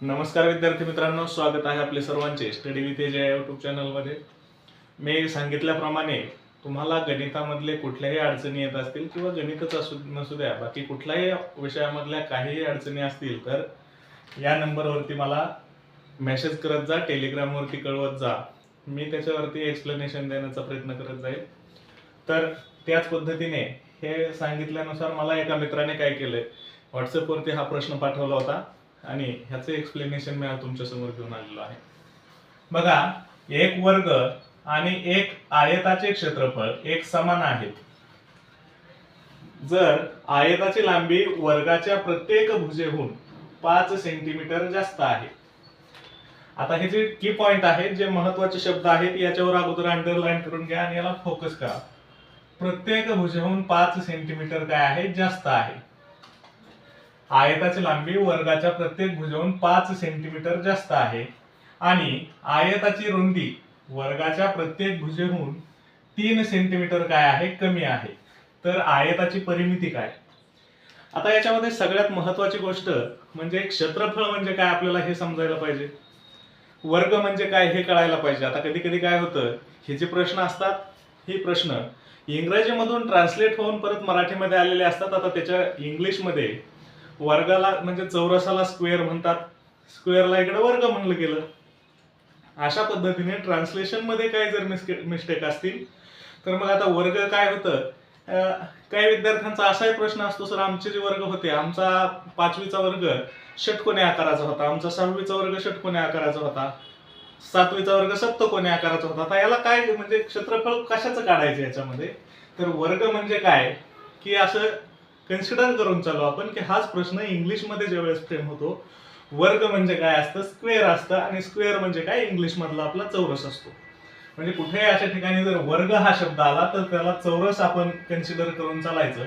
नमस्कार विद्यार्थी मित्रांनो स्वागत आहे आपले सर्वांचे स्टडी विथ एज या यूट्यूब चॅनलमध्ये मी सांगितल्याप्रमाणे तुम्हाला गणितामधले कुठल्याही अडचणी येत असतील किंवा गणितच असू नसू द्या बाकी कुठल्याही विषयामधल्या काहीही अडचणी असतील तर या नंबरवरती मला मेसेज करत जा टेलिग्रामवरती कळवत जा. मी त्याच्यावरती एक्सप्लेनेशन देण्याचा प्रयत्न करत जाईल. तर त्याच पद्धतीने हे सांगितल्यानुसार मला एका मित्राने काय केलंय व्हॉट्सअपवरती हा प्रश्न पाठवला होता. आणि ह्याचं एक्सप्लेनेशन मी तुमच्यासमोर घेऊन आलेलो आहे. बघा एक वर्ग आणि एक आयताचे क्षेत्रफळ एक समान आहेत. जर आयताची लांबी वर्गाच्या प्रत्येक भुजेहून पाच सेंटीमीटर जास्त आहे. आता हे जे की पॉइंट आहेत जे महत्त्वाचे शब्द आहेत याच्यावर अगोदर अंडरलाईन करून घ्या आणि याला फोकस करा. प्रत्येक भुजेहून पाच सेंटीमीटर काय आहे? जास्त आहे. आयताची लांबी वर्गाच्या प्रत्येक भुजावून पाच सेंटीमीटर जास्त आहे. आणि आयताची रुंदी वर्गाच्या प्रत्येक भुजेहून तीन सेंटीमीटर काय आहे? कमी आहे. तर आयताची परिमिती काय? आता याच्यामध्ये सगळ्यात महत्वाची गोष्ट म्हणजे क्षेत्रफळ म्हणजे काय आपल्याला हे समजायला पाहिजे. वर्ग म्हणजे काय हे कळायला पाहिजे. आता कधी कधी काय होतं हे जे प्रश्न असतात हे प्रश्न इंग्रजीमधून ट्रान्सलेट होऊन परत मराठीमध्ये आलेले असतात. आता त्याच्या इंग्लिशमध्ये वर्गाला म्हणजे चौरसाला स्क्वेअर म्हणतात. स्क्वेअरला इकडे वर्ग म्हणलं गेलं. अशा पद्धतीने ट्रान्सलेशनमध्ये काय जर मिस्टेक असतील तर मग आता वर्ग काय होतं? काही विद्यार्थ्यांचा असाही प्रश्न असतो सर आमचे जे वर्ग होते आमचा पाचवीचा वर्ग षटकोने आकाराचा होता आमचा सहावीचा वर्ग षटकोने आकाराचा होता सातवीचा वर्ग सप्तकोने आकाराचा होता. आता याला काय म्हणजे क्षेत्रफळ कशाचं काढायचं याच्यामध्ये? तर वर्ग म्हणजे काय? की असं कन्सिडर करून चालू आपण की हाच प्रश्न इंग्लिशमध्ये ज्यावेळेस फ्रेम होतो वर्ग म्हणजे काय असतं स्क्वेअर असतं आणि स्क्वेअर म्हणजे काय? इंग्लिश मधला आपला चौरस असतो. म्हणजे कुठेही अशा ठिकाणी जर वर्ग हा शब्द आला तर त्याला चौरस आपण कन्सिडर करून चालायचं.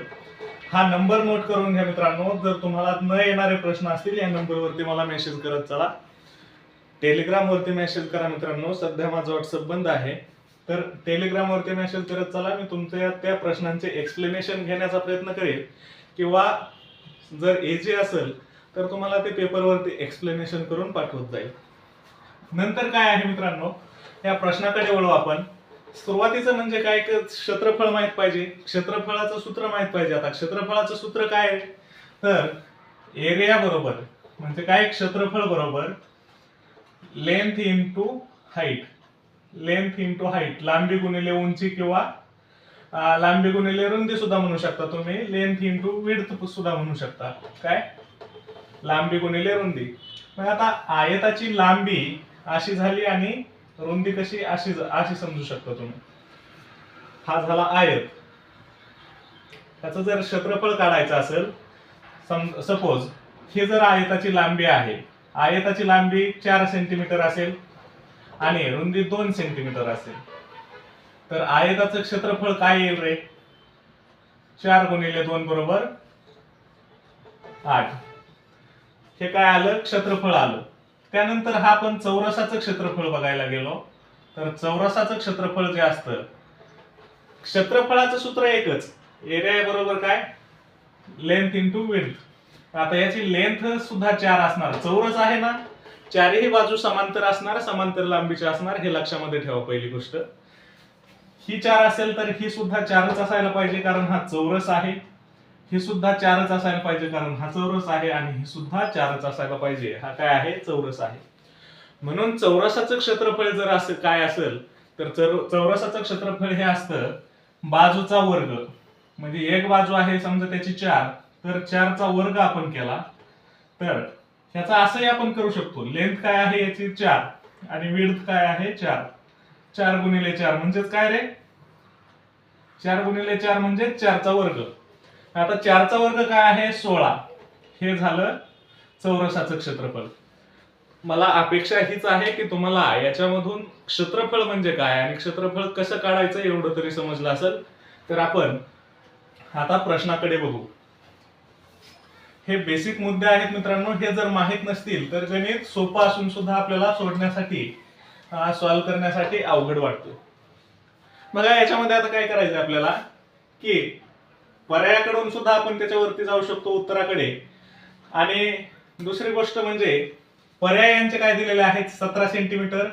हा नंबर नोट करून घ्या मित्रांनो जर तुम्हाला न येणारे प्रश्न असतील या नंबरवरती मला मेसेज करत चला. टेलिग्राम वरती मेसेज करा मित्रांनो सध्या माझं व्हॉट्सअप बंद आहे. तर टेलिग्रामवरती मेसेज करत चला मी तुमच्या त्या प्रश्नांचे एक्सप्लेनेशन घेण्याचा प्रयत्न करेल किंवा जर एजी असेल तर तुम्हाला ते पेपरवरती एक्सप्लेनेशन करून पाठवत जाईल. नंतर काय आहे मित्रांनो? या प्रश्नाकडे वळू आपण. सुरुवातीचं म्हणजे काय? क्षेत्रफळ माहीत पाहिजे. क्षेत्रफळाचं सूत्र माहीत पाहिजे. आता क्षेत्रफळाचं सूत्र काय आहे? तर एरिया बरोबर. म्हणजे काय? क्षेत्रफळ बरोबर. Length to height length into height लांबी गुणिले उंची किंवा लांबी गुणिले रुंदी सुद्धा म्हणू शकता तुम्ही. लेंथ इंटू विड्थ सुद्धा म्हणू शकता. काय? लांबी गुणिले रुंदी. मग आता आयताची लांबी अशी झाली आणि रुंदी कशी अशी अशी समजू शकता तुम्ही. हा झाला आयत. त्याचं जर क्षेत्रफळ काढायचं असेल सपोज ही जर आयताची लांबी आहे आयताची लांबी चार सेंटीमीटर असेल आणि रुंदी दोन सेंटीमीटर असेल. तर आयताचं क्षेत्रफळ काय येईल रे? चार गुणिले दोन बरोबर आठ. हे काय आलं? क्षेत्रफळ आलं. त्यानंतर हा आपण चौरसाचं क्षेत्रफळ बघायला गेलो. तर चौरसाचं क्षेत्रफळ जे असतं क्षेत्रफळाचं सूत्र एकच. एरिया बरोबर काय? लेंथ इंटू विड्थ आता याची लेंथ सुद्धा चार असणार. चौरस आहे ना? चारही बाजू समांतर असणार समांतर लांबीचे असणार हे लक्षामध्ये ठेवा पहिली गोष्ट. ही चार असेल तर ही सुद्धा चारच असायला पाहिजे कारण हा चौरस आहे. ही सुद्धा चारच असायला पाहिजे कारण हा चौरस आहे आणि ही सुद्धा चारच असायला पाहिजे. हा काय आहे? चौरस आहे. म्हणून चौरसाचं क्षेत्रफळ जर असं काय असेल तर चौरसाचं क्षेत्रफळ हे असतं बाजूचा वर्ग. म्हणजे एक बाजू आहे समजा त्याची चार तर चारचा वर्ग आपण केला. तर ह्याचा असंही आपण करू शकतो. लेंथ काय आहे याची? चार. आणि विड्थ काय आहे? चार. चार गुणिले चार म्हणजेच काय रे? चार गुणिले चार म्हणजे चारचा वर्ग. आता चारचा वर्ग काय आहे? सोळा. हे झालं चौरसाचं क्षेत्रफळ. मला अपेक्षा हीच आहे की तुम्हाला याच्यामधून क्षेत्रफळ म्हणजे काय आणि क्षेत्रफळ कसं काढायचं एवढं तरी समजलं असेल तर आपण आता प्रश्नाकडे बघू. हे बेसिक मुद्दे आहेत मित्रांनो. हे जर माहीत नसतील तर गणित सोपं असून सुद्धा आपल्याला सोडण्यासाठी सॉल्व्ह करण्यासाठी अवघड वाटतो. बघा याच्यामध्ये आता काय करायचं आपल्याला? की पर्यायाकडून सुद्धा आपण त्याच्यावरती जाऊ शकतो उत्तराकडे. आणि दुसरी गोष्ट म्हणजे पर्यायांचे काय दिलेले आहेत? सतरा सेंटीमीटर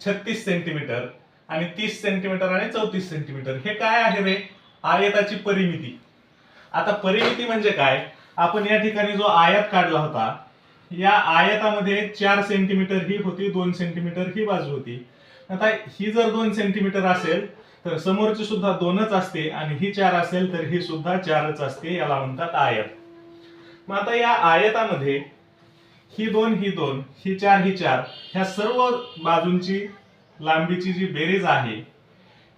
छत्तीस सेंटीमीटर आणि तीस सेंटीमीटर आणि चौतीस सेंटीमीटर हे काय आहे रे? आयताची परिमिती. आता परिमिती म्हणजे काय? आपण या ठिकाणी जो आयत काढला होता या आयतामध्ये चार सेंटीमीटर ही होती दोन सेंटीमीटर ही बाजू होती. आता ही जर दोन सेंटीमीटर असेल तर समोरची सुद्धा दोनच असते आणि ही चार असेल तर ही सुद्धा चारच असते याला म्हणतात आयत. मग आता या आयतामध्ये ही दोन ही दोन ही चार ही चार ह्या सर्व बाजूंची लांबीची जी बेरीज आहे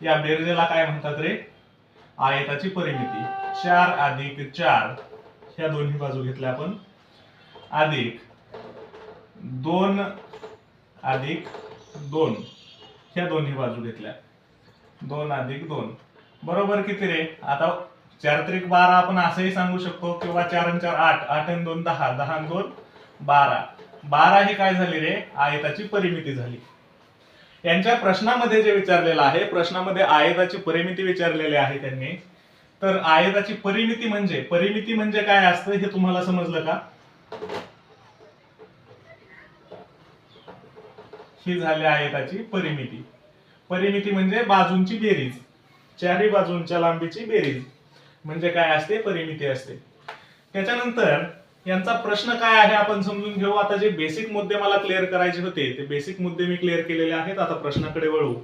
या बेरजेला काय म्हणतात रे? आयताची परिमिती. चार अधिक चार ह्या दोन्ही बाजू घेतल्या आपण. अधिक दोन अधिक दोन. ह्या दोन्ही बाजू घेतल्या. दोन अधिक दोन. बरोबर किती रे? आता चार त्रिक बारा आपण असंही सांगू शकतो किंवा चार आणि चार आठ. आठ आणि दोन दहा. दहा आणि दोन बारा. बारा ही काय झाली रे? आयताची परिमिती झाली. यांच्या प्रश्नामध्ये जे विचारलेलं आहे प्रश्नामध्ये आयताची परिमिती विचारलेली आहे त्यांनी. तर आयताची परिमिती म्हणजे परिमिती म्हणजे काय असतं हे तुम्हाला समजलं का? ही झाली आयताची परिमिती परिमिती म्हणजे बाजूंची बेरीज. चारही बाजूंच्या लांबीची बेरीज. म्हणजे काय असते? परिमिती असते. त्याच्यानंतर यांचा प्रश्न काय आहे आपण समजून घेऊ. आता जे बेसिक मुद्दे मला क्लिअर करायचे होते ते बेसिक मुद्दे मी क्लिअर केलेले आहेत. आता प्रश्नाकडे वळू.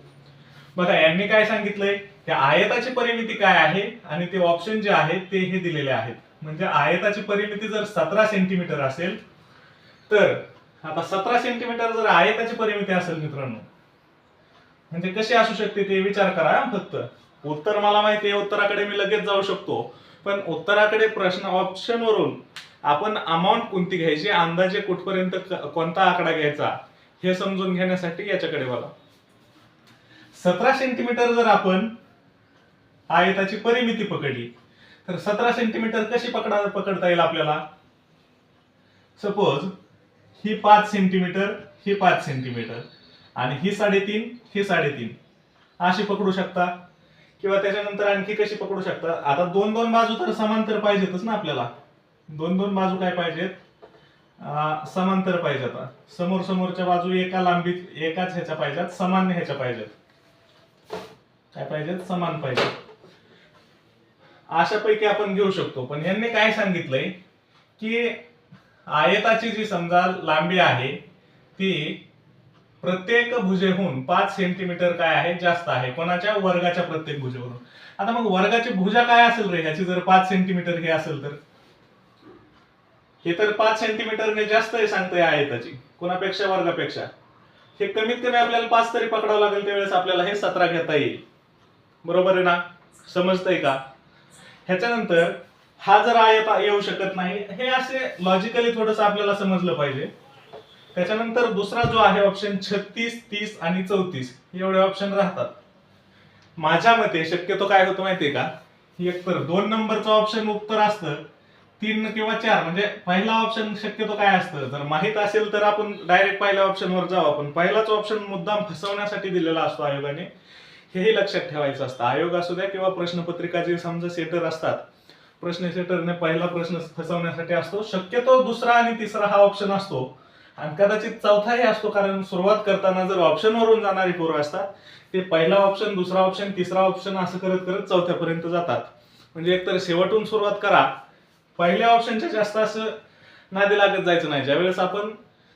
बघा यांनी काय सांगितलंय? त्या आयताची परिमिती काय आहे आणि ते ऑप्शन जे आहेत ते हे दिलेले आहेत. म्हणजे आयताची परिमिती जर सतरा सेंटीमीटर असेल तर आता सतरा सेंटीमीटर जर आयताची परिमिती असेल मित्रांनो म्हणजे कशी असू शकते ते विचार करा फक्त. उत्तर मला माहिती आहे उत्तराकडे मी लगेच जाऊ शकतो. पण उत्तराकडे प्रश्न ऑप्शन वरून आपण अमाऊंट कोणती घ्यायची अंदाजे कुठपर्यंत कोणता आकडा घ्यायचा हे समजून घेण्यासाठी याच्याकडे बघा. सतरा सेंटीमीटर जर आपण आयताची परिमिती पकडली. तर सतरा सेंटीमीटर कशी पकडा पकडता येईल आपल्याला? सपोज ही पाच सेंटीमीटर ही पाच सेंटीमीटर आणि ही साडेतीन ही साडेतीन. अशी पकडू शकता? किंवा त्याच्यानंतर आणखी कशी पकडू शकता? आता दोन दोन बाजू तर समांतर पाहिजेतच ना आपल्याला. दोन दोन बाजू काय पाहिजेत? समांतर पाहिजे आता. समोर समोरच्या बाजू एका लांबीत एकाच ह्याच्या पाहिजेत समान ह्याच्या पाहिजेत. काय पाहिजेत? समान पाहिजेत. अशापैकी आपण घेऊ शकतो. पण यांनी काय सांगितलंय की आयताची जी समजा लांबी आहे ती प्रत्येक भुजेहून पाच सेंटीमीटर काय आहे? जास्त आहे. कोणाच्या? वर्गाच्या प्रत्येक भुजेवरून. आता मग वर्गाची भुजा काय असेल रे? ह्याची जर पाच सेंटीमीटर हे असेल तर? हे तर पाच सेंटीमीटरने जास्त आहे सांगतंय आयताची. कोणापेक्षा? वर्गापेक्षा. हे कमीत कमी आपल्याला पाच तरी पकडावं लागेल त्यावेळेस आपल्याला हे सतरा घेता येईल. बरोबर आहे ना? समजतंय का? ह्याच्यानंतर हा जर आयत येऊ शकत नाही हे असे लॉजिकली थोडस आपल्याला समजलं पाहिजे. त्याच्यानंतर दुसरा जो आहे ऑप्शन छत्तीस तीस आणि चौतीस एवढे ऑप्शन राहतात. माझ्या मते शक्यतो काय होतं माहितीये का? एक तर दोन नंबरचं ऑप्शन उत्तर असतं तीन किंवा चार म्हणजे पहिला ऑप्शन शक्यतो काय असतं? जर माहीत असेल तर आपण डायरेक्ट पहिल्या ऑप्शनवर जाऊ. आपण पहिलाच ऑप्शन मुद्दाम फसवण्यासाठी दिलेला असतो आयोगाने. हेही लक्षात ठेवायचं असतं. आयोग असू द्या किंवा प्रश्नपत्रिका जे समजा सेटर असतात प्रश्न सेटरने पहिला प्रश्न फसवण्यासाठी असतो. शक्यतो दुसरा आणि तिसरा हा ऑप्शन असतो. आणि कदाचित चौथाही असतो कारण सुरुवात करताना जर ऑप्शनवरून जाणारी पोरं असतात ते पहिला ऑप्शन दुसरा ऑप्शन तिसरा ऑप्शन असं करत करत चौथ्यापर्यंत जातात. म्हणजे एकतर शेवटून सुरुवात करा. पहिल्या ऑप्शनच्या जास्त असं नादी लागत जायचं नाही. ज्यावेळेस आपण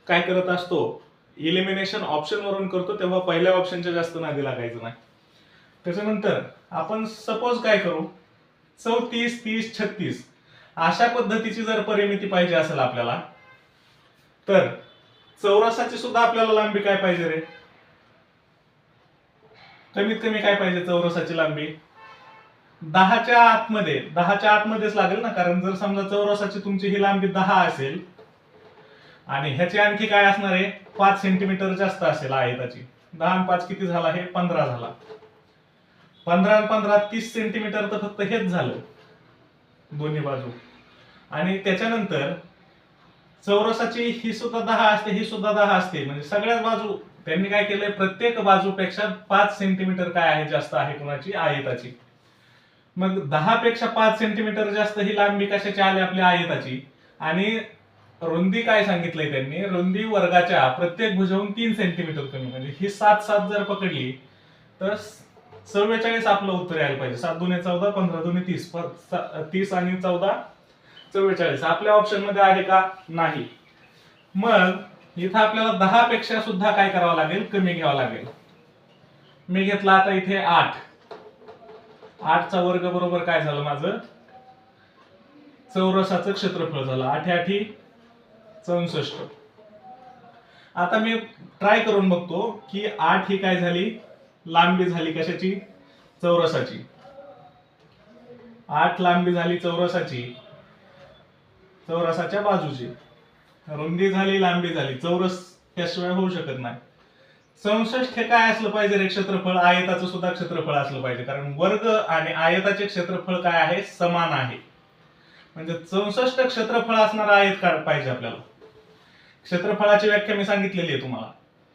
काय करत असतो इलिमिनेशन ऑप्शनवरून करतो तेव्हा पहिल्या ऑप्शनच्या जास्त नादी लागायचं नाही. त्याच्यानंतर आपण सपोज काय करू? चौतीस तीस छत्तीस. अशा पद्धतीची जर परिमिती पाहिजे असेल आपल्याला तर चौरसाची सुद्धा आपल्याला लांबी काय पाहिजे रे? कमीत कमी काय पाहिजे चौरसाची लांबी? दहाच्या आतमध्ये दहाच्या आतमध्येच लागेल ना? कारण जर समजा चौरसाची तुमची ही लांबी दहा असेल आणि ह्याची आणखी काय असणार आहे? पाच सेंटीमीटर जास्त असेल आयताची. दहा आणि पाच किती झाला? हे पंधरा झाला. पंधरा आणि पंधरा तीस सेंटीमीटर तर फक्त हेच झालं. दोन्ही बाजू. आणि त्याच्यानंतर चौरसाची ही सुद्धा दहा असते ही सुद्धा दहा असते. म्हणजे सगळ्याच बाजू त्यांनी काय केलंय? प्रत्येक बाजूपेक्षा पाच सेंटीमीटर काय आहे जास्त आहे कुणाची? आयताची मग दहा पेक्षा पाच सेंटीमीटर जास्त ही लांबी कशाची आली? आपल्या आयताची आणि रुंदी काय सांगितलंय त्यांनी? रुंदी वर्गाच्या प्रत्येक भुजाहून तीन सेंटीमीटर कमी. म्हणजे ही सात सात जर पकडली तर चव्वेचाळीस आपलं उत्तर यायला पाहिजे. सात दोन्ही चौदा पंधरा दोन्ही तीस. तीस आणि चौदा चव्वेचाळीस. आपल्या ऑप्शनमध्ये आहे का? नाही. मग इथं आपल्याला दहा पेक्षा सुद्धा काय करावं लागेल? कमी घ्यावं लागेल. मी घेतला आता इथे आठ. आठचा वर्ग बरोबर काय झालं माझं? चौरसाचं क्षेत्रफळ झालं. आठ आठी चौसष्ट. आता मी ट्राय करून बघतो की आठ ही काय झाली? लांबी झाली कशाची? चौरसाची. आठ लांबी झाली चौरसाची. चौरसाच्या बाजूची. रुंदी झाली लांबी झाली. चौरस त्याशिवाय होऊ शकत नाही. चौसष्ट हे काय असलं पाहिजे रे? क्षेत्रफळ आयताचं सुद्धा क्षेत्रफळ असलं पाहिजे. कारण वर्ग आणि आयताचे क्षेत्रफळ काय आहे? समान आहे. म्हणजे चौसष्ट क्षेत्रफळ असणारा आयत काढ पाहिजे आपल्याला? क्षेत्रफळाची व्याख्या मी सांगितलेली आहे तुम्हाला.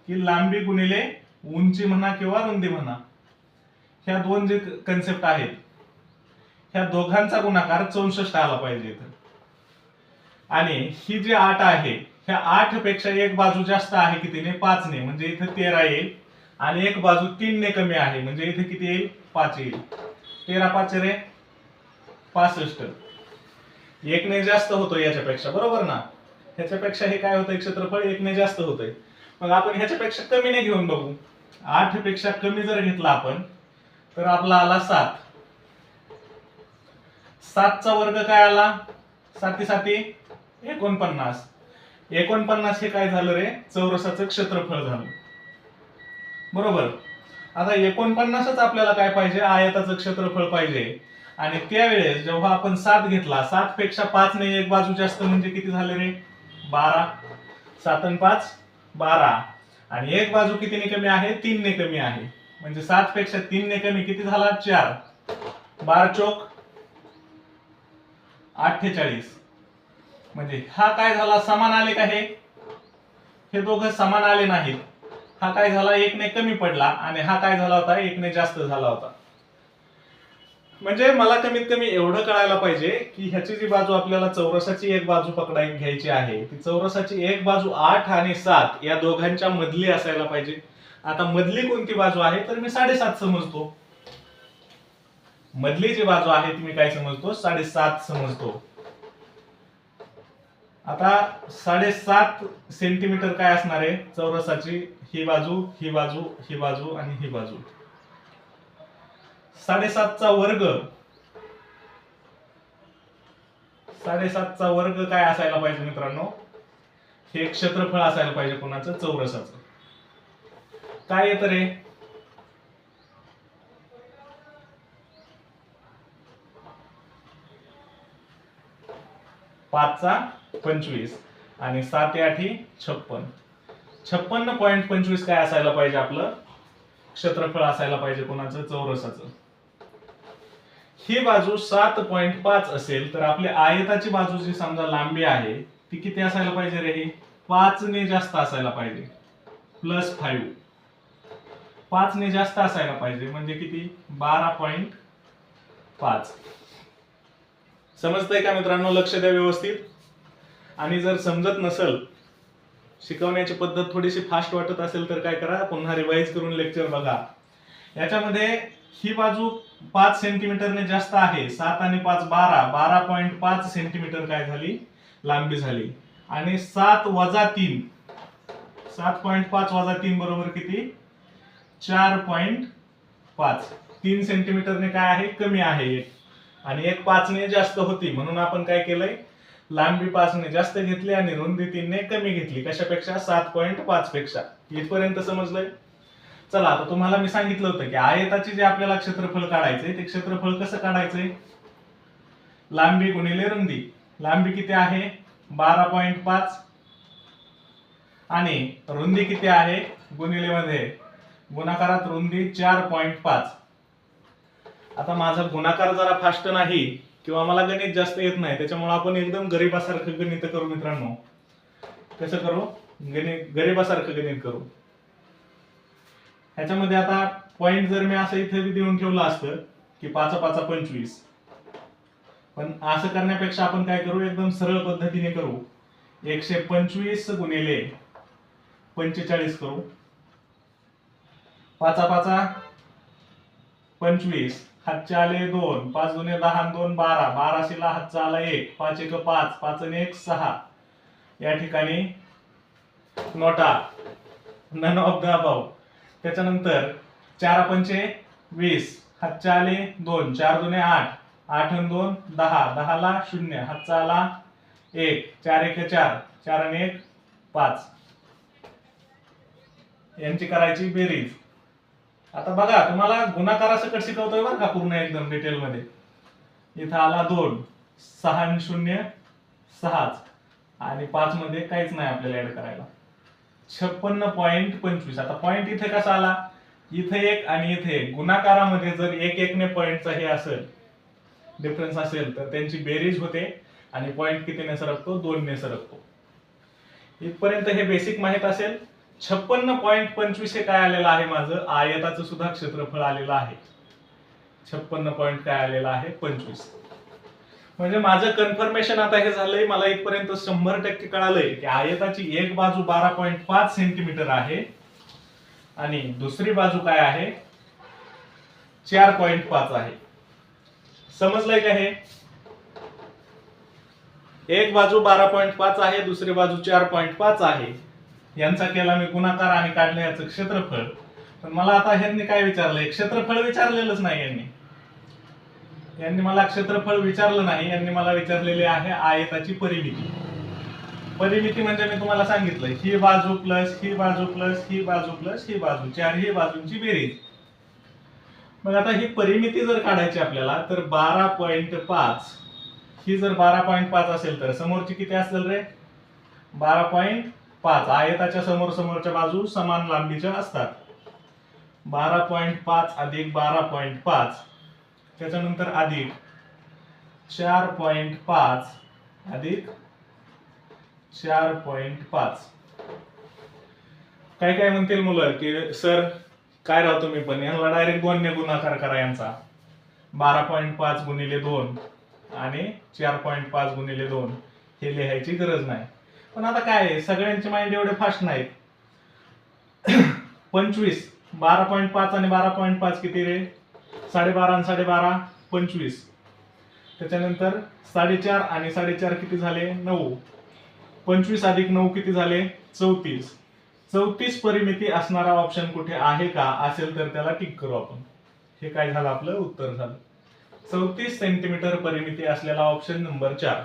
की लांबी गुणिले उंची म्हणा किंवा रुंदी म्हणा ह्या दोन जे कन्सेप्ट आहेत ह्या दोघांचा गुणाकार चौसष्ट आला पाहिजे इथं. आणि ही जी आठ आहे ह्या आठपेक्षा एक बाजू जास्त आहे कितीने पाचने म्हणजे इथं तेरा येईल आणि एक बाजू तीनने कमी आहे म्हणजे इथे किती येईल? पाच येईल. तेरा पाच रे? पासष्ट. एकने जास्त होतो याच्यापेक्षा बरोबर ना? ह्याच्यापेक्षा हे काय होतंय? क्षेत्रफळ एकने जास्त होतंय. मग आपण ह्याच्यापेक्षा कमीने घेऊन बघू. आठपेक्षा कमी जर घेतला आपण तर आपला आला सात. सातचा वर्ग काय आला? साती साती एकोणपन्नास. एकोणपन्नास हे काय झालं रे? चौरसाचं क्षेत्रफळ झालं. बरोबर? आता एकोणपन्नासच आपल्याला काय पाहिजे? आयताचं क्षेत्रफळ पाहिजे. आणि त्यावेळेस जेव्हा आपण सात घेतला सात पेक्षा पाच नाही एक बाजू जास्त म्हणजे किती झाले रे? बारा. सात आणि पाच बारा. आणि एक बाजू कितीने कमी आहे? तीनने कमी आहे. म्हणजे सात पेक्षा तीनने कमी किती झाला? चार. बार चोक अठ्ठेचाळीस. म्हणजे हा काय झाला? समान आले का हे? हे दोघं समान आले नाहीत. हा काय झाला? एकने कमी पडला आणि हा काय झाला होता? एकने जास्त झाला होता. म्हणजे मला कमीत कमी एवढं कळायला पाहिजे की ह्याची जी बाजू आपल्याला चौरसाची एक बाजू पकडाय घ्यायची आहे ती चौरसाची एक बाजू आठ आणि सात या दोघांच्या मधली असायला पाहिजे. आता मधली कोणती बाजू आहे तर मी साडेसात समजतो. मधली जी बाजू आहे ती मी काय समजतो? साडेसात समजतो. आता साडेसात सेंटीमीटर काय असणार आहे? चौरसाची ही बाजू ही बाजू ही बाजू आणि ही बाजू. साडेसातचा वर्ग. साडेसातचा वर्ग काय असायला पाहिजे मित्रांनो? हे क्षेत्रफळ असायला पाहिजे कोणाचं? चौरसाचं. काय येत रे? पाचचा पंचवीस आणि सात आठी छप्पन. छप्पन्न पॉईंट पंचवीस काय असायला पाहिजे आपलं? क्षेत्रफळ असायला पाहिजे कोणाचं? चौरसाचं. ही बाजू सात पॉईंट पाच असेल तर आपली आयताची बाजू जी समजा लांबी आहे ती किती असायला पाहिजे रे ही? पाचने जास्त असायला पाहिजे. प्लस फाईव्ह पाचने जास्त असायला पाहिजे म्हणजे किती? बारा पॉईंट पाच. समजतंय का मित्रांनो? लक्ष द्या व्यवस्थित. आणि जर समजत नसल शिकवण्याची पद्धत थोडीशी फास्ट वाटत असेल तर काय करा? पुन्हा रिवाईज करून लेक्चर बघा. याच्यामध्ये ही बाजू पाच सेंटीमीटरने जास्त आहे. सात आणि पाच बारा. बारा पॉईंट पाच सेंटीमीटर काय झाली? लांबी झाली. आणि सात वजा तीन. सात पॉईंट पाच वजा तीन बरोबर किती? चार पॉईंट पाच. तीन सेंटीमीटरने काय आहे? कमी आहे. एक आणि एक पाचने जास्त होती. म्हणून आपण काय केलंय? लांबी पाचने जास्त घेतली आणि रुंदी तीनने कमी घेतली. कशापेक्षा? सात पॉईंट पाच पेक्षा इथपर्यंत समजलंय? चला आता तुम्हाला मी सांगितलं होतं की आयताचे जे आपल्याला क्षेत्रफळ काढायचंय ते क्षेत्रफळ कसं काढायचंय? लांबी गुणिले रुंदी. लांबी किती आहे? बारा पॉईंट पाच. आणि रुंदी किती आहे? गुणिले मध्ये. गुणाकारात रुंदी चार पॉईंट पाच. आता माझा गुणाकार जरा फास्ट नाही किंवा मला गणित जास्त येत नाही त्याच्यामुळे आपण एकदम गरीबासारखं गणित करू मित्रांनो. कसं करू? गणित गरीबासारखं गणित करू. ह्याच्यामध्ये आता पॉइंट जर मी असं इथे देऊन ठेवलं असतं की पाच पाच पंचवीस. पण असं करण्यापेक्षा आपण काय करू? एकदम सरळ पद्धतीने करू. एकशे पंचवीस गुणिले पंचेचाळीस करू. पाचा पाचा पंचवीस. हातचे आले दोन. पाच दुने दहा दोन बारा. बाराशेला हातचा आला एक. पाच एक पाच. पाच आणि एक सहा. या ठिकाणी NOTA. None of the above. त्याच्यानंतर चार पंचे वीस हातचे आले दोन चार दुने आठ आठ दोन दहा दहाला शून्य हातचा आला एक चार एक चार चार आणि एक पाच. यांची करायची बेरीज. आता बघा तुम्हाला गुणाकारासकट शिकवतोय बरं का पूर्ण एकदम डिटेल मध्ये. इथं आला दोन सहा शून्य सहाच. आणि पाच मध्ये काहीच नाही आपल्याला ऍड करायला. छप्पन्न पॉईंट पंचवीस. आता पॉईंट इथे कसा आला? इथे एक आणि इथे एक. गुणाकारामध्ये जर एक एकने पॉईंटचा हे असेल डिफरन्स असेल तर त्यांची बेरीज होते आणि पॉईंट कितीने सरकतो? दोनने सरकतो. इथपर्यंत हे बेसिक माहीत असेल. छप्पन्न पॉईंट पंचवीस हे काय आलेलं आहे माझं? आयताचं सुद्धा क्षेत्रफळ आलेलं आहे. छप्पन्न पॉईंट काय आलेलं आहे? पंचवीस. म्हणजे माझं कन्फर्मेशन आता हे झालंय मला इथपर्यंत शंभर टक्के कळालंय की आयताची एक बाजू बारा पॉईंट पाच सेंटीमीटर आहे आणि दुसरी बाजू काय आहे? चार पॉईंट पाच आहे. समजलंय का हे? एक बाजू बारा पॉईंट पाच आहे दुसरी बाजू चार पॉईंट पाच आहे. यांचा केला मी गुणाकार आणि काढलं याचं क्षेत्रफळ. पण मला आता ह्यांनी काय विचारलंय? क्षेत्रफळ विचारलेलंच नाही यांनी. यांनी मला क्षेत्रफळ विचारलं नाही यांनी मला विचारलेले आहे आयताची परिमिती. परिमिती म्हणजे मी तुम्हाला सांगितलं ही बाजू प्लस ही बाजू प्लस ही बाजू प्लस ही बाजू चारही बाजूंची बेरीज. मग आता ही परिमिती जर काढायची आपल्याला तर बारा पॉईंट पाच. ही जर बारा पॉईंट पाच असेल तर समोरची किती असेल रे? बारा पॉईंट पाच. आयताच्या समोर समोरच्या बाजू समान लांबीच्या असतात. बारा पॉईंट पाच अधिक बारा पॉईंट पाच. त्याच्यानंतर अधिक चार पॉईंट पाच अधिक चार पॉईंट पाच. काय काय म्हणतील मुलं? की सर काय राहतो मी पण? यांना डायरेक्ट दोनने गुणाकार करा यांचा. बारा पॉईंट पाच गुणिले दोन आणि चार पॉईंट पाच गुणिले दोन हे लिहायची गरज नाही. पण आता काय सगळ्यांचे माइंड एवढे फास्ट नाहीत. पंचवीस बारा पॉईंट पाच आणि बारा पॉईंट पाच किती रे? साडेबारा आणि साडेबारा पंचवीस. त्याच्यानंतर साडेचार आणि साडेचार किती झाले? नऊ. पंचवीस अधिक नऊ किती झाले? चौतीस. चौतीस परिमिती असणारा ऑप्शन कुठे आहे का? असेल तर त्याला टिक करू आपण. हे काय झालं आपलं? उत्तर झालं. चौतीस सेंटीमीटर परिमिती असलेला ऑप्शन नंबर चार.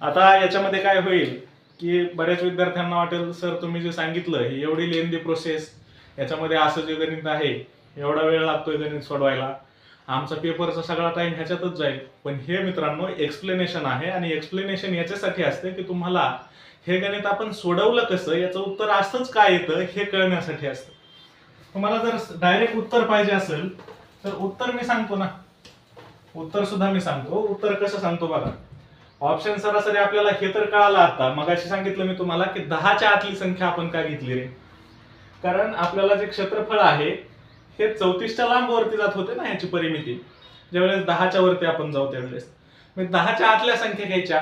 आता याच्यामध्ये काय होईल की बऱ्याच विद्यार्थ्यांना वाटेल सर तुम्ही जे सांगितलं ही एवढी लेंदी प्रोसेस याच्यामध्ये असं जे गणित आहे एवढा वेळ लागतोय गणित सोडवायला. आमचा पेपरचा सगळा टाइम ह्याच्यातच जाईल. पण हे मित्रांनो एक्सप्लेनेशन आहे आणि एक्सप्लेनेशन याच्यासाठी असते की तुम्हाला हे गणित आपण सोडवलं कसं याचं उत्तर असंच काय येतं हे कळण्यासाठी असतं. तुम्हाला जर डायरेक्ट उत्तर पाहिजे असेल तर उत्तर मी सांगतो ना. उत्तर सुद्धा मी सांगतो. उत्तर कसं सांगतो बघा. ऑप्शन सरासरी आपल्याला हे तर कळालं आता. मग अशी सांगितलं मी तुम्हाला की दहाच्या आतली संख्या आपण का घेतली रे? कारण आपल्याला जे क्षेत्रफळ आहे हे चौतीसच्या लांब वरती जात होते ना ह्याची परिमिती. ज्यावेळेस दहाच्या वरती आपण जाऊ त्यावेळेस. मग दहाच्या आतल्या संख्या घ्यायच्या.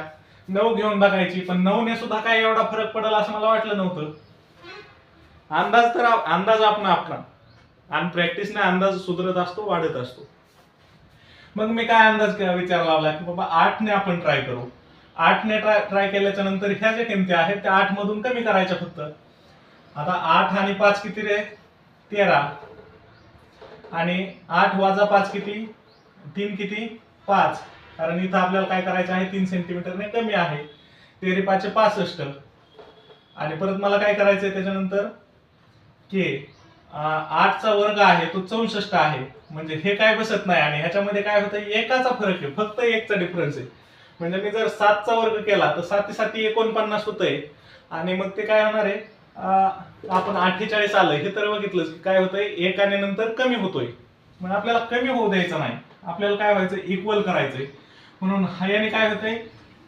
नऊ घेऊन बघायची पण नऊने सुद्धा काय एवढा फरक पडेल असं मला वाटलं नव्हतं. अंदाज तर अंदाज आपण आपला. आणि प्रॅक्टिसने अंदाज सुधरत असतो वाढत असतो. मग मी काय अंदाज विचार लावला की बाबा आठने आपण ट्राय करू. आठने ट्राय ट्राय केल्याच्यानंतर ह्या ज्या किमती आहेत त्या आठ मधून कमी करायच्या फक्त. आता आठ आणि पाच किती रे? तेरा. आणि आठ वाजा पाच किती? तीन किती? पाच. कारण इथं आपल्याला काय करायचं आहे? तीन सेंटीमीटरने कमी आहे. तेरे पाचशे पासष्ट. आणि परत मला काय करायचं आहे त्याच्यानंतर? के आठचा वर्ग आहे तो चौसष्ट आहे. म्हणजे हे काय बसत नाही. आणि ह्याच्यामध्ये काय होतं? एकाचा फरक आहे. फक्त एकचा डिफरन्स आहे. म्हणजे मी जर सातचा वर्ग केला तर साती साती एकोणपन्नास होतंय. आणि मग ते काय होणार आहे? आपण अठ्ठेचाळीस आलं हे तर बघितलं काय होतंय? एक आणि नंतर कमी होतोय. मग आपल्याला कमी होऊ द्यायचं नाही. आपल्याला काय व्हायचं इक्वल करायचंय. म्हणून ह्याने काय होतंय?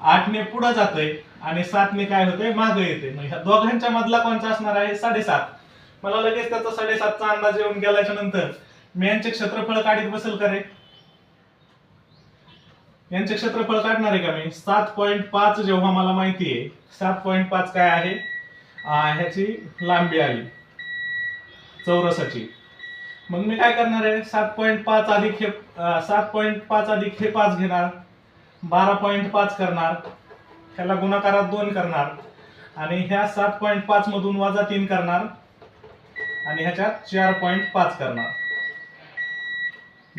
आठने पुढे जातंय आणि सातने काय होतंय? मागे येते मग ह्या दोघांच्या मधला कोणता असणार आहे? साडेसात. मला लगेच त्याचा साडेसातचा अंदाज येऊन गेल्याच्यानंतर मी यांचे क्षेत्रफळ काढीत बसेल का रे? यांचे क्षेत्रफळ काढणार आहे का मी? सात पॉईंट पाच जेव्हा मला माहिती आहे. सात पॉईंट पाच काय आहे? ह्याची लांबी आली. चौरसाची. मग मी काय करणार आहे? सात पॉईंट पाच अधिक हे सात पॉईंट पाच अधिक हे पाच घेणार. बारा पॉईंट पाच करणार. ह्याला गुणाकारात दोन करणार. आणि ह्या सात पॉईंट पाच मधून वजा तीन करणार. आणि ह्याच्यात चार पॉईंट पाच करणार.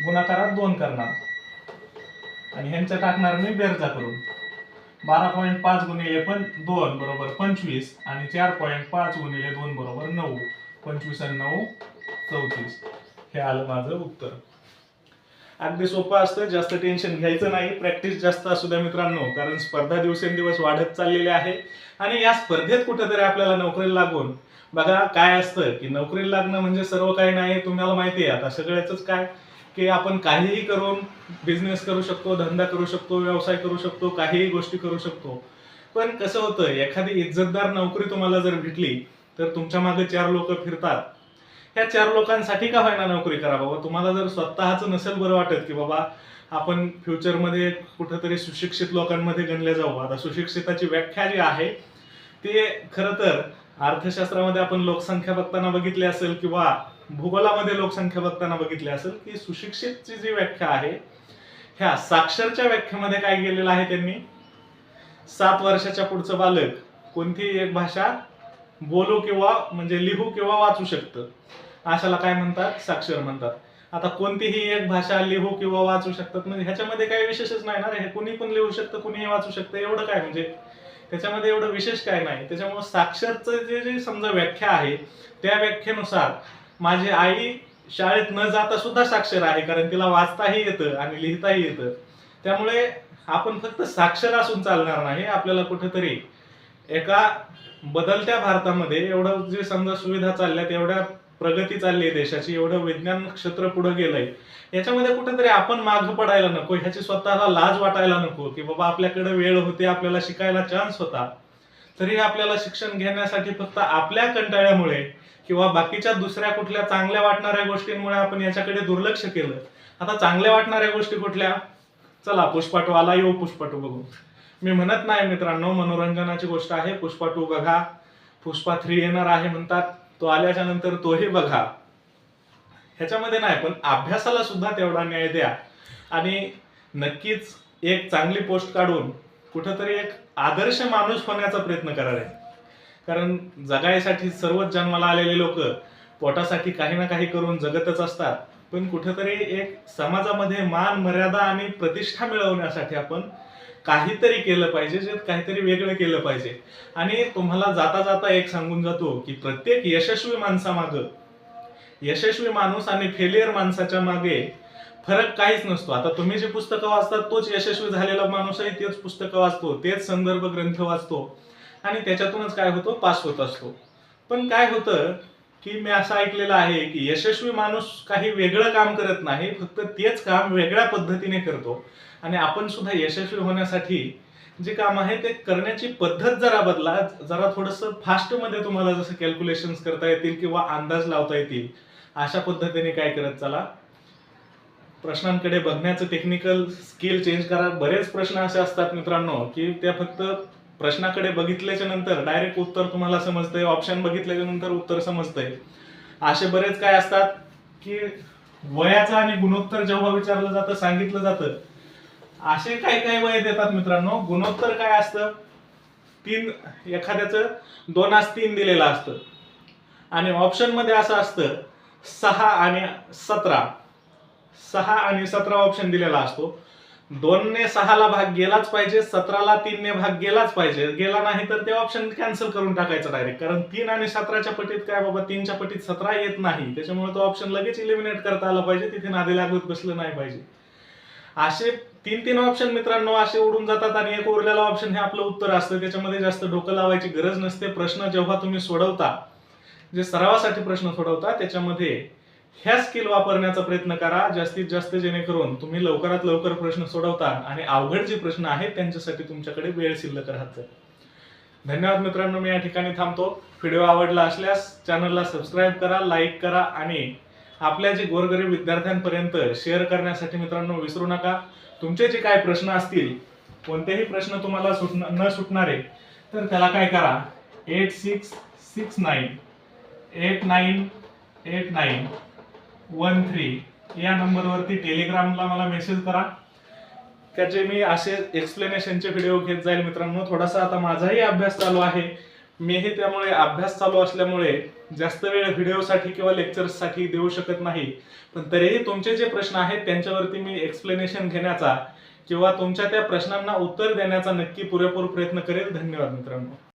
गुणाकारात दोन करणार. आणि ह्यांचं टाकणार मी बेरजा करून. बारा पॉईंट पाच गुणिले पण दोन बरोबर पंचवीस आणि चार पॉईंट पाच गुणिले दोन बरोबर नऊ. पंचवीस आणि नऊ चौतीस. हे आलं माझं उत्तर. अगदी सोपं असतं जास्त टेन्शन घ्यायचं नाही. प्रॅक्टिस जास्त असू द्या मित्रांनो कारण स्पर्धा दिवसेंदिवस वाढत चाललेली आहे. आणि या स्पर्धेत कुठेतरी आपल्याला नोकरीला लागून बघा काय असतं की नोकरीला लागणं म्हणजे सर्व काही नाही तुम्हाला माहिती आहे. आता सगळ्याच काय? की आपण काहीही करून बिझनेस करू शकतो धंदा करू शकतो व्यवसाय करू शकतो काहीही गोष्टी करू शकतो. पण कसं होतं एखादी इज्जतदार नोकरी तुम्हाला जर भेटली तर तुमच्या मागे चार लोक फिरतात. ह्या चार लोकांसाठी का व्हायना नोकरी करा बाबा तुम्हाला जर स्वतःच नसेल बरं वाटत की बाबा आपण फ्युचरमध्ये कुठंतरी सुशिक्षित लोकांमध्ये गणले जाऊ. आता सुशिक्षिताची व्याख्या जी आहे ते खरं तर अर्थशास्त्रामध्ये आपण लोकसंख्या बघताना बघितली असेल किंवा भूगोलामध्ये लोकसंख्या बघताना बघितली असेल की सुशिक्षितची जी व्याख्या आहे ह्या साक्षरच्या व्याख्येमध्ये काय केलेलं आहे त्यांनी? सात वर्षाच्या पुढचं बालक कोणतीही एक भाषा? बोलू किंवा म्हणजे लिहू किंवा वाचू शकतं. अशाला काय म्हणतात? साक्षर म्हणतात. आता कोणतीही एक भाषा लिहू किंवा वाचू शकतात म्हणजे ह्याच्यामध्ये काही विशेषच नाही ना रे. हे कुणी पण लिहू शकतं कुणीही वाचू शकतं एवढं काय म्हणजे? त्याच्यामध्ये एवढं विशेष काय नाही. त्याच्यामुळे साक्षरचं जे जे समजा व्याख्या आहे त्या व्याख्येनुसार माझी आई शाळेत न जाता सुद्धा साक्षर आहे कारण तिला वाचताही येतं आणि लिहिताही येतं. त्यामुळे आपण फक्त साक्षर असून चालणार नाही आपल्याला कुठेतरी एका बदलत्या भारतामध्ये एवढं जे समजा सुविधा चालल्यात एवढ्या प्रगती चालली आहे देशाची एवढं विज्ञान क्षेत्र पुढे गेलंय याच्यामध्ये कुठेतरी आपण मागं पडायला नको ह्याची स्वतःला लाज वाटायला नको की बाबा आपल्याकडे वेळ होते आपल्याला शिकायला चान्स होता. तरी आपल्याला शिक्षण घेण्यासाठी फक्त आपल्या कंटाळ्यामुळे किंवा बाकीच्या दुसऱ्या कुठल्या चांगल्या वाटणाऱ्या गोष्टींमुळे आपण याच्याकडे दुर्लक्ष केलं. आता चांगल्या वाटणाऱ्या गोष्टी कुठल्या? चला पुष्पाटू आला येऊ पुष्पा टू बघू मी म्हणत नाही मित्रांनो मनोरंजनाची गोष्ट आहे पुष्पा टू बघा. पुष्पा थ्री येणार आहे म्हणतात तो आल्याच्यानंतर तोही बघा. ह्याच्यामध्ये नाही पण अभ्यासाला सुद्धा तेवढा न्याय द्या. आणि नक्कीच एक चांगली पोस्ट काढून कुठंतरी एक आदर्श माणूस होण्याचा प्रयत्न करायला कारण जगायसाठी सर्वच जन्माला आलेले लोक पोटासाठी काही ना काही करून जगतच असतात. पण कुठेतरी एक समाजामध्ये मान मर्यादा आणि प्रतिष्ठा मिळवण्यासाठी आपण काहीतरी केलं पाहिजे जे काहीतरी वेगळं केलं पाहिजे. आणि तुम्हाला जाता जाता एक सांगून जातो की प्रत्येक यशस्वी माणसामागं यशस्वी माणूस आणि फेलियर माणसाच्या मागे फरक काहीच नसतो. आता तुम्ही जे पुस्तकं वाचतात तोच यशस्वी झालेला माणूस आहे तेच पुस्तकं वाचतो तेच संदर्भ ग्रंथ वाचतो. आणि त्याच्यातूनच काय होतो? पास होत असतो. पण काय होतं की मी असं ऐकलेलं आहे की यशस्वी माणूस काही वेगळं काम करत नाही फक्त तेच काम वेगळ्या पद्धतीने करतो. आणि आपण सुद्धा यशस्वी होण्यासाठी जे काम आहे ते करण्याची पद्धत जरा बदला जरा थोडस फास्टमध्ये तुम्हाला जसं कॅल्क्युलेशन करता येतील किंवा अंदाज लावता येतील अशा पद्धतीने काय करत चला. प्रश्नांकडे बघण्याचं टेक्निकल स्किल चेंज करा. बरेच प्रश्न असे असतात मित्रांनो की त्या फक्त प्रश्नाकडे बघितल्याच्या नंतर डायरेक्ट उत्तर तुम्हाला समजतंय ऑप्शन बघितल्याच्या नंतर उत्तर समजतंय. असे बरेच काय असतात की वयाचं आणि गुणोत्तर जेव्हा विचारलं जातं सांगितलं जातं असे काही काही वय देतात मित्रांनो? गुणोत्तर काय असतं? तीन एखाद्याचं दोनास तीन दिलेलं असतं. आणि ऑप्शनमध्ये असं असतं सहा आणि सतरा. सहा आणि सतरा ऑप्शन दिलेला असतो. दोनने सहाला भाग गेलाच पाहिजे सतराला तीनने भाग गेलाच पाहिजे. गेला नाही तर ते ऑप्शन कॅन्सल करून टाकायचं डायरेक्ट कारण तीन आणि सतराच्या पटीत काय बाबा तीनच्या पटीत सतरा येत नाही. त्याच्यामुळे तो ऑप्शन लगेच इलिमिनेट करता आला पाहिजे तिथे नादी लागत बसलं नाही पाहिजे. असे तीन तीन ऑप्शन मित्रांनो असे उडून जातात आणि एक उरलेला ऑप्शन हे आपलं उत्तर असतं. त्याच्यामध्ये जास्त डोकं लावायची गरज नसते. प्रश्न जेव्हा तुम्ही सोडवता जे सरावासाठी प्रश्न सोडवता त्याच्यामध्ये ह्या स्किल वापरण्याचा प्रयत्न करा. जास्तीत जास्त जेणेकरून तुम्ही लवकरात लवकर प्रश्न सोडवता आणि अवघड जे प्रश्न आहेत त्यांच्यासाठी तुमच्याकडे वेळ शिल्लक राहतो. धन्यवाद मित्रांनो मी या ठिकाणी थांबतो. व्हिडिओ आवडला असल्यास चॅनलला सबस्क्राईब करा लाईक करा आणि आपल्या जे गोरगरीब विद्यार्थ्यांपर्यंत शेअर करण्यासाठी मित्रांनो विसरू नका. तुमचे जे काय प्रश्न असतील कोणतेही प्रश्न तुम्हाला सुटणार न सुटणारे तर त्याला काय करा? Eight six six nine eight nine eight nine one three. या नंबरवरती टेलिग्रामला मला मेसेज करा. त्याचे मी असे एक्सप्लेनेशनचे व्हिडिओ घेत जाईल मित्रांनो. थोडासा आता माझाही अभ्यास चालू आहे. मीही त्यामुळे अभ्यास चालू असल्यामुळे जास्त वेळ व्हिडिओसाठी किंवा लेक्चर्ससाठी देऊ शकत नाही. पण तरीही तुमचे जे प्रश्न आहेत त्यांच्यावरती मी एक्सप्लेनेशन घेण्याचा किंवा तुमच्या त्या प्रश्नांना उत्तर देण्याचा नक्की पुरेपूर प्रयत्न करेल. धन्यवाद मित्रांनो.